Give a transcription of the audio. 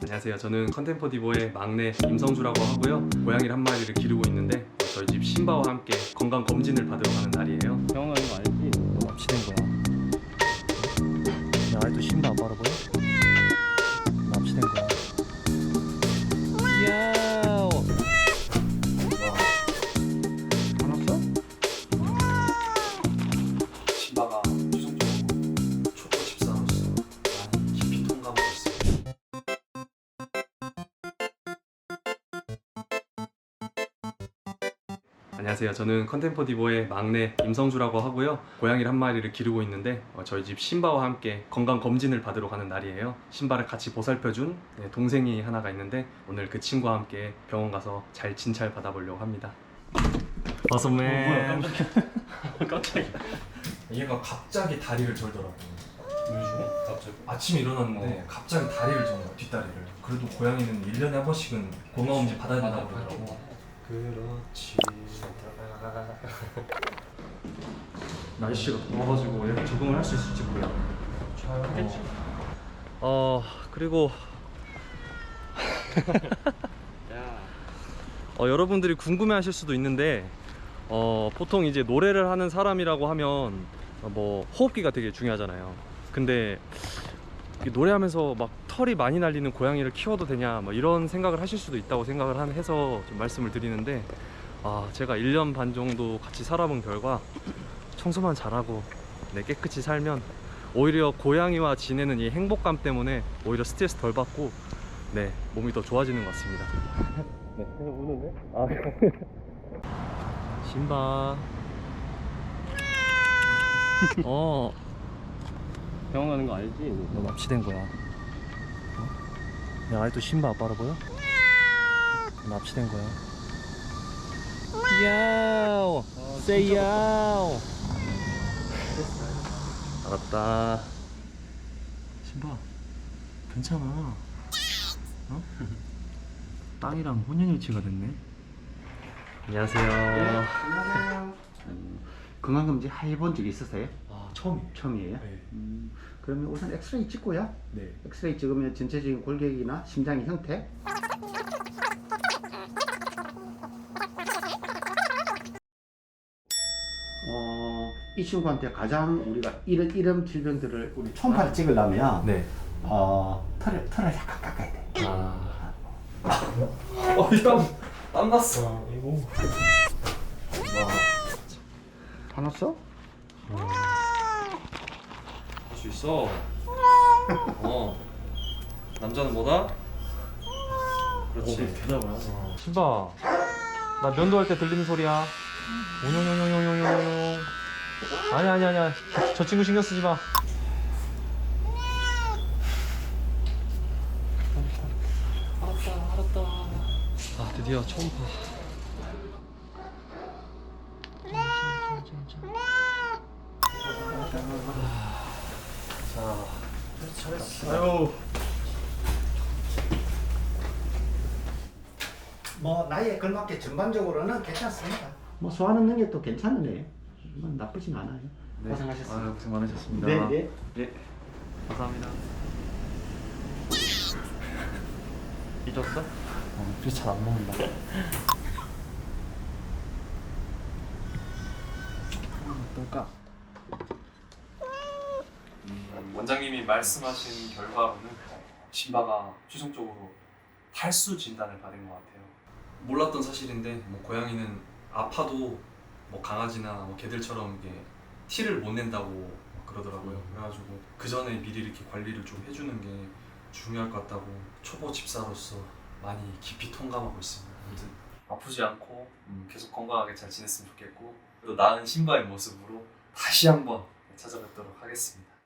안녕하세요. 저는 컨템포 디보의 막내 임성주라고 하고요. 고양이를 한 마리를 기르고 있는데 저희 집 신바와 함께 건강 검진을 받으러 가는 날이에요. 병원 안녕하세요. 저는 컨템포 디보의 막내 임성주라고 하고요. 고양이를 한 마리를 기르고 있는데 어, 저희 집 신바와 함께 건강 검진을 받으러 가는 날이에요. 신바를 같이 보살펴준 네, 동생이 하나가 있는데 오늘 그 친구와 함께 병원 가서 잘 진찰 받아보려고 합니다. 어서맨. 깜짝이야. 얘가 갑자기 다리를 절더라고. 요즘에? 갑자기? 아침에 일어났는데 갑자기 다리를 전 거야, 뒷다리를. 그래도 고양이는 1년에 한 번씩은 건강검진 받아야 된다고 그러더라고. 그렇지. 날씨가 더워가지고 얘가 적응을 할 수 있을지 몰라. 잘하겠지. 어 그리고 어, 여러분들이 궁금해하실 수도 있는데 어, 보통 이제 노래를 하는 사람이라고 하면 어, 뭐 호흡기가 되게 중요하잖아요. 근데 이 노래하면서 막 털이 많이 날리는 고양이를 키워도 되냐 뭐 이런 생각을 하실 수도 있다고 생각을 한- 해서 좀 말씀을 드리는데 아 제가 1년 반 정도 같이 살아본 결과 청소만 잘하고 네, 깨끗이 살면 오히려 고양이와 지내는 이 행복감 때문에 오히려 스트레스 덜 받고 네 몸이 더 좋아지는 것 같습니다. 네 우는데? 아 신바 어 병원 가는 거 알지? 너 납치된 거야. 야, 아직도 신발 안 빨아 보여? 납치된 거야. 야오. Say 야오. 알았다. 신바, 괜찮아. 어? 땅이랑 혼연일치가 됐네. 안녕하세요. 안녕하세요. 건강검진 해본 적 있으세요? 아 처음이에요. 처음이에요? 네. 음, 그러면 우선 엑스레이 찍고요. 네. 엑스레이 찍으면 전체적인 골격이나 심장의 형태, 어, 이 친구한테 가장 우리가 이런 이런 질병들을 우리 초음파를 찍으려면 네. 어, 털을 털을 약간 깎아야 돼. 아. 어, 땀, 땀 났어. 이거. 와, 화났어? 할 수 있어. 어. 남자는 뭐다? 그렇지. 대답을 하지. 신바, 나 면도할 때 들리는 소리야. 오뇽뇽뇽뇽뇽뇽. 아니 아니 아니야. 저, 저 친구 신경 쓰지 마. 알았다 알았다. 아 드디어 초음파. 자, 잘했어. 아유. 뭐 나이에 걸맞게 전반적으로는 괜찮습니다. 뭐 소화하는 능력도 괜찮은 애예요. 뭐 나쁘진 않아요. 고생하셨습니다. 아유, 고생 많으셨습니다. 네, 네. 네. 감사합니다. 잊었어? 어, 그래서 잘안 먹는다. 어떨까? 음, 원장님이 말씀하신 결과로는 신바가 최종적으로 탈수 진단을 받은 것 같아요. 몰랐던 사실인데 뭐 고양이는 아파도 뭐 강아지나 뭐 개들처럼 이게 티를 못 낸다고 막 그러더라고요. 그래가지고 그 전에 미리 이렇게 관리를 좀 해주는 게 중요할 것 같다고 초보 집사로서 많이 깊이 통감하고 있습니다. 아무튼 아프지 않고 음, 계속 건강하게 잘 지냈으면 좋겠고 또 나은 신바의 모습으로 다시 한번 찾아뵙도록 하겠습니다.